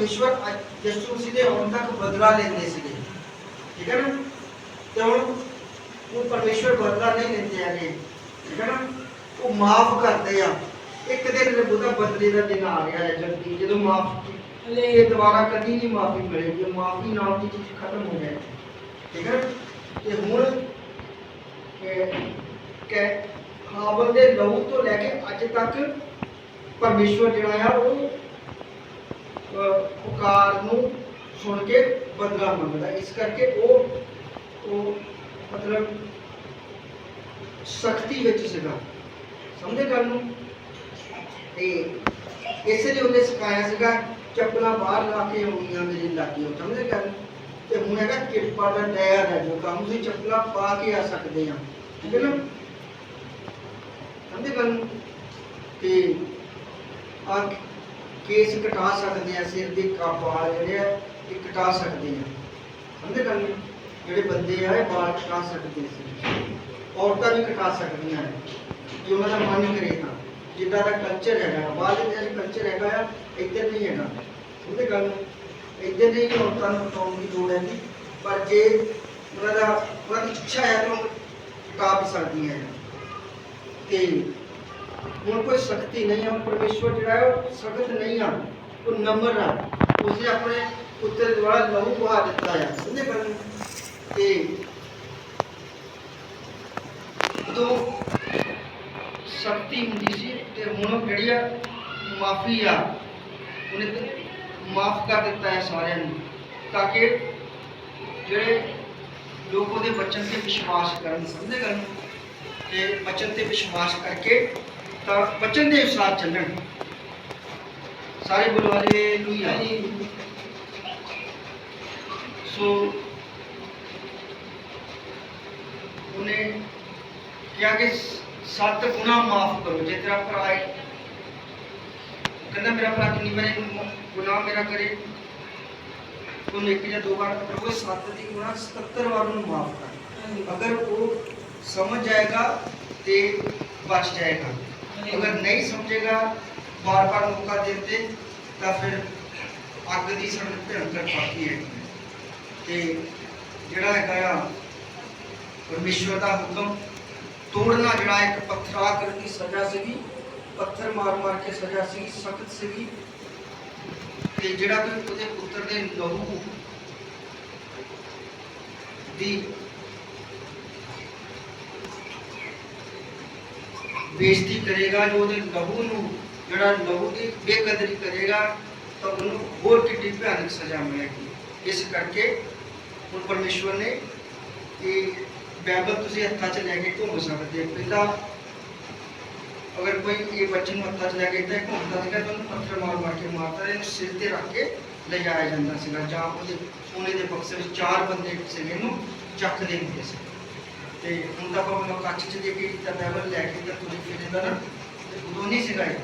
ਪਰਮੇਸ਼ਵਰ ਅੱਜ ਯਿਸੂ ਮਸੀਹ ਤੱਕ ਬਦਲਾ ਲੈਂਦੇ ਸੀਗੇ ਠੀਕ ਹੈ ਨਾ ਤੇ ਹੁਣ ਉਹ ਪਰਮੇਸ਼ਵਰ ਬਦਲਾ ਨਹੀਂ ਲੈਂਦੇ ਹੈਗੇ ਠੀਕ ਹੈ ਨਾ ਉਹ ਮਾਫ ਕਰਦੇ ਆ ਇੱਕ ਦਿਨ ਦੇ ਬਦਲੇ ਦਾ ਦਿਨ ਆ ਰਿਹਾ ਹੈ ਜਲਦੀ ਜਦੋਂ ਮਾਫ ਲੈ ਇਹ ਦੁਬਾਰਾ ਕਦੀ ਨਹੀਂ ਮਾਫੀ ਮਿਲੇਗੀ ਮਾਫੀ ਨਾਲ ਦੀ ਚੀਜ਼ ਖਤਮ ਹੋ ਜਾਏ ਠੀਕ ਹੈ ਨਾ? ਤੇ ਹੁਣ ਕਿ ਹਾਵਲ ਦੇ ਲਹੂ ਤੋਂ ਲੈ ਕੇ ਅੱਜ ਤੱਕ ਪਰਮੇਸ਼ਵਰ ਜਿਹੜਾ ਆ ਉਹ ਪੁਕਾਰ ਨੂੰ ਸੁਣ ਕੇ ਬਦਲਾ ਮੰਗਦਾ ਇਸ ਕਰਕੇ ਉਹ ਉਹ ਮਤਲਬ ਸਖਤੀ ਵਿੱਚ ਸੀਗਾ। ਸਮਝੇ ਗੱਲ ਨੂੰ? ਤੇ ਇਸੇ ਲਈ ਉਹਨੇ ਸਿਖਾਇਆ ਸੀਗਾ, ਚੱਪਲਾਂ ਬਾਹਰ ਲਾ ਕੇ ਹੋਈਆਂ ਮੇਰੀ ਲਾਗੀ ਉਹ, ਸਮਝੇ ਗੱਲ ਤੇ ਹੁਣ ਹੈਗਾ ਕਿਰਪਾ ਦਾ ਦਇਆ ਦਾ ਜੋ ਕੰਮ, ਤੁਸੀਂ ਚੱਪਲਾਂ ਪਾ ਕੇ ਆ ਸਕਦੇ ਆ। ਠੀਕ ਹੈ ਨਾ? ਸਮਝੇ ਗੱਲ ਤੇ ਆ ਕੇਸ ਕਟਾ ਸਕਦੇ ਆ, ਸਿਰ ਦੇ ਵਾਲ ਜਿਹੜੇ ਆ, ਇਹ ਕਟਾ ਸਕਦੇ ਆ। ਸਮਝੇ ਗੱਲ ਜਿਹੜੇ ਬੰਦੇ ਆ, ਇਹ ਵਾਲ ਕਟਾ ਸਕਦੇ ਸੀ ਔਰਤਾਂ ਵੀ ਕਟਾ ਸਕਦੀਆਂ ਨੇ। ਜੇ ਉਹਨਾਂ ਦਾ ਮਨ ਕਰੇ ਤਾਂ। ਜਿੱਦਾਂ ਦਾ ਕਲਚਰ ਹੈਗਾ, ਬਾਹਰ ਦੇ ਜਿਹੜਾ ਕਲਚਰ ਹੈਗਾ ਆ, ਇੱਧਰ ਨਹੀਂ ਹੈਗਾ। ਸਮਝੇ ਗੱਲ ਨੂੰ? ਇੱਧਰ ਨਹੀਂ ਔਰਤਾਂ ਨੂੰ ਕਟਾਉਣ ਦੀ ਲੋੜ ਹੈਗੀ, ਪਰ ਜੇ ਉਹਨਾਂ ਦਾ, ਉਹਨਾਂ ਦੀ ਇੱਛਾ ਹੈ ਤਾਂ ਉਹ ਕਟਾ ਵੀ ਸਕਦੀਆਂ ਹੈ ਤੇ ਹੁਣ ਕੋਈ ਸ਼ਕਤੀ ਨਹੀਂ ਹੈ ਪਰਮੇਸ਼ਵਰ ਜਿਹੜਾ ਹੈ ਉਹ ਸਖਤ ਨਹੀਂ ਆ, ਉਹ ਨਮਰ ਆ। ਉਸਨੇ ਆਪਣੇ ਪੁੱਤਰ ਦੁਆਰਾ ਲਹੂ ਬਹਾ ਦਿੱਤਾ ਹੈ ਸਮਝੇ ਗੱਲ ਤੇ ਜਦੋਂ ਸ਼ਕਤੀ ਹੁੰਦੀ ਸੀ ਤੇ ਹੁਣ ਜਿਹੜੀ ਆ, ਮਾਫੀ ਆ। ਉਹਨੇ ਮਾਫ ਕਰ ਦਿੱਤਾ ਹੈ ਸਾਰਿਆਂ ਨੂੰ, ਤਾਂ ਕਿ ਜਿਹੜੇ ਲੋਕ ਉਹਦੇ ਬਚਨ ਤੇ ਵਿਸ਼ਵਾਸ ਕਰਨ। ਸਮਝੇ ਗੱਲ ਤੇ ਬਚਨ ਤੇ ਵਿਸ਼ਵਾਸ ਕਰਕੇ ਤਾਂ ਬਚਨ ਦੇ ਅਨੁਸਾਰ ਚੱਲਣ। ਸਾਰੇ ਬੋਲੋ ਹਾਲੇਲੂਇਆ ਸੋ ਉਹਨੇ ਕਿਹਾ ਕਿ ਸੱਤ ਗੁਨਾ ਮਾਫ ਕਰੋ ਜੇ ਤੇਰਾ ਭਰਾ ਹੈ। ਕਹਿੰਦਾ ਮੇਰਾ ਭਰਾ ਕਿੰਨੀ ਵਾਰੀ ਗੁਨਾਹ ਮੇਰਾ ਕਰੇ ਉਹਨੂੰ ਇੱਕ ਜਾਂ ਦੋ ਵਾਰ ਕਰੋਗੇ ਸੱਤ ਦੀ ਗੁਨਾਹ 77 ਵਾਰ ਉਹਨੂੰ ਮਾਫ ਕਰ। ਅਗਰ ਉਹ ਸਮਝ ਜਾਏਗਾ ਤੇ ਬਚ ਜਾਏਗਾ। ਅਗਰ ਨਹੀਂ ਸਮਝੇਗਾ ਬਾਰ ਬਾਰ ਮੌਕਾ ਦੇਤੇ ਤਾਂ ਫਿਰ ਅੱਗ ਦੀ ਸੜਕ ਭਿਅੰਕਰ ਪਾਤੀ ਹੈ ਤੇ ਜਿਹੜਾ ਹੈਗਾ ਆ ਪਰਮੇਸ਼ਵਰ ਦਾ ਹੁਕਮ ਤੋੜਨਾ ਜਿਹੜਾ ਇੱਕ ਪੱਥਰਾ ਕਰਨ ਦੀ ਸਜ਼ਾ ਸੀਗੀ ਪੱਥਰ ਮਾਰ ਮਾਰ ਕੇ ਸਜ਼ਾ ਸੀ ਸਖਤ ਸੀਗੀ ਤੇ ਜਿਹੜਾ ਕੋਈ ਉਹਦੇ ਪੁੱਤਰ ਦੇ ਲਹੂ ਦੀ ਬੇਇੱਜ਼ਤੀ ਕਰੇਗਾ ਜੋ ਉਹਦੇ ਲਹੂ ਨੂੰ ਜਿਹੜਾ ਲਹੂ ਦੀ ਬੇਕਦਰੀ ਕਰੇਗਾ ਤਾਂ ਉਹਨੂੰ ਹੋਰ ਕਿੱਡੀ ਭਿਆਨਕ ਸਜ਼ਾ ਮਿਲੇਗੀ ਇਸ ਕਰਕੇ ਹੁਣ ਪਰਮੇਸ਼ਵਰ ਨੇ ਇਹ ਬਾਈਬਲ ਤੁਸੀਂ ਹੱਥਾਂ 'ਚ ਲੈ ਕੇ ਘੁੰਮ ਸਕਦੇ ਹੋ ਪਹਿਲਾਂ ਅਗਰ ਕੋਈ ਇਹ ਬੱਚੇ ਨੂੰ ਹੱਥਾਂ 'ਚ ਲੈ ਕੇ ਇੱਦਾਂ ਹੀ ਘੁੰਮਦਾ ਸੀਗਾ ਤਾਂ ਉਹਨੂੰ ਪੱਥਰ ਮਾਰ ਮਾਰ ਕੇ ਮਾਰਦਾ ਤੇ ਇਹਨੂੰ ਸਿਰ ਤੇ ਰੱਖ ਕੇ ਲਿਜਾਇਆ ਜਾਂਦਾ ਸੀਗਾ ਜਾਂ ਉਹਦੇ ਸੋਨੇ ਦੇ ਬਕਸੇ ਵਿੱਚ ਚਾਰ ਬੰਦੇ ਸੀਗੇ ਨੂੰ ਚੱਕਦੇ ਹੁੰਦੇ ਸੀ ਤੇ ਹੁਣ ਤਾਂ ਆਪਾਂ ਲੋਕ ਕੱਚ 'ਚ ਦੇ ਕੇ ਤਾਂ ਬਾਈਬਲ ਲੈ ਕੇ ਤਾਂ ਤੁਰੀ ਫਿਰਦਾ ਨਾ ਤੇ ਉਦੋਂ ਨਹੀਂ ਸੀਗਾ ਇਹ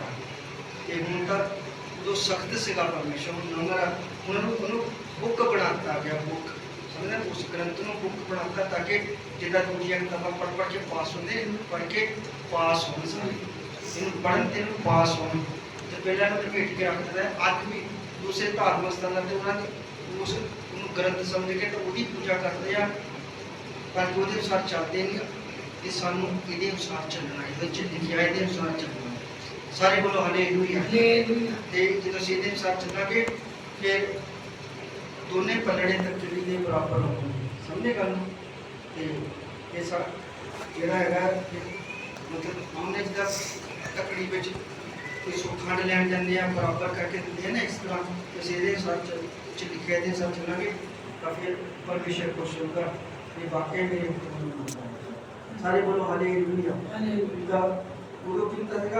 ਤੇ ਹੁਣ ਤਾਂ ਉਦੋਂ ਸਖਤ ਸੀਗਾ ਪਰਮੇਸ਼ਰ ਹੁਣ ਨੰਬਰ ਉਹਨਾਂ ਨੂੰ ਉਹਨੂੰ ਬੁੱਕ ਬਣਾਤਾ ਗਿਆ ਬੁੱਕ ਸਮਝਿਆ ਉਸ ਗ੍ਰੰਥ ਨੂੰ ਬੁੱਕ ਬਣਾਤਾ ਤਾਂ ਕਿ ਜਿੱਦਾਂ ਦੂਜੀਆਂ ਕਿਤਾਬਾਂ ਪੜ੍ਹ ਪੜ੍ਹ ਕੇ ਪਾਸ ਹੁੰਦੇ, ਇਹਨੂੰ ਪੜ੍ਹ ਕੇ ਪਾਸ ਹੋਣ ਸਾਰੇ। ਇਹਨੂੰ ਪੜ੍ਹਨ ਤੇ ਇਹਨੂੰ ਪਾਸ ਹੋਣ। ਤੇ ਪਹਿਲਾਂ ਰੱਖਦਾ ਅੱਜ ਵੀ ਦੂਸਰੇ ਧਾਰਮਿਕ ਸਥਾਨਾਂ ਤੇ ਉਹਨਾਂ ਨੇ ਉਸ ਨੂੰ ਗ੍ਰੰਥ ਸਮਝ ਕੇ ਤਾਂ ਉਹਦੀ ਪੂਜਾ ਕਰਦੇ ਆ। ਪਰ ਉਹਦੇ ਅਨੁਸਾਰ ਚੱਲਦੇ ਨਹੀਂ ਤੇ ਸਾਨੂੰ ਇਹਦੇ ਅਨੁਸਾਰ ਚੱਲਣਾ ਹੈ ਵਿੱਚ ਲਿਖਿਆ ਇਹਦੇ ਅਨੁਸਾਰ ਚੱਲਣਾ ਸਾਰੇ ਬੋਲੋ ਹਾਲੇਲੂਇਆ ਤੇ ਜਦੋਂ ਅਸੀਂ ਇਹਦੇ ਅਨੁਸਾਰ ਚੱਲਾਂਗੇ ਫਿਰ ਦੋਨੇ ਪਲੜੇ ਤਕੜੀ ਦੇ ਬਰਾਬਰ ਹੋਣਗੇ। ਸਮਝੇ ਗੱਲ ਨੂੰ? ਤੇ ਇਹ ਸਾ ਜਿਹੜਾ ਹੈਗਾ ਕਿ ਮਤਲਬ ਉਹਨੇ ਜਿਹਦਾ ਤਕੜੀ ਵਿੱਚ ਕੋਈ ਸੁਖੰਡ ਲੈਣ ਜਾਂਦੇ ਆ ਬਰਾਬਰ ਕਰਕੇ ਦਿੰਦੇ ਆ ਨਾ ਇਸ ਤਰ੍ਹਾਂ। ਤੇ ਇਹਦੇ ਅਨੁਸਾਰ ਚ ਲਿਖਿਆ ਇਹਦੇ ਅਨੁਸਾਰ ਚੱਲਾਂਗੇ ਤਾਂ ਫਿਰ ਪਰਮੇਸ਼ਰ ਖੁਸ਼ ਹੋਊਗਾ ਹੈ। ਸਾਰੇ ਬੋਲੋ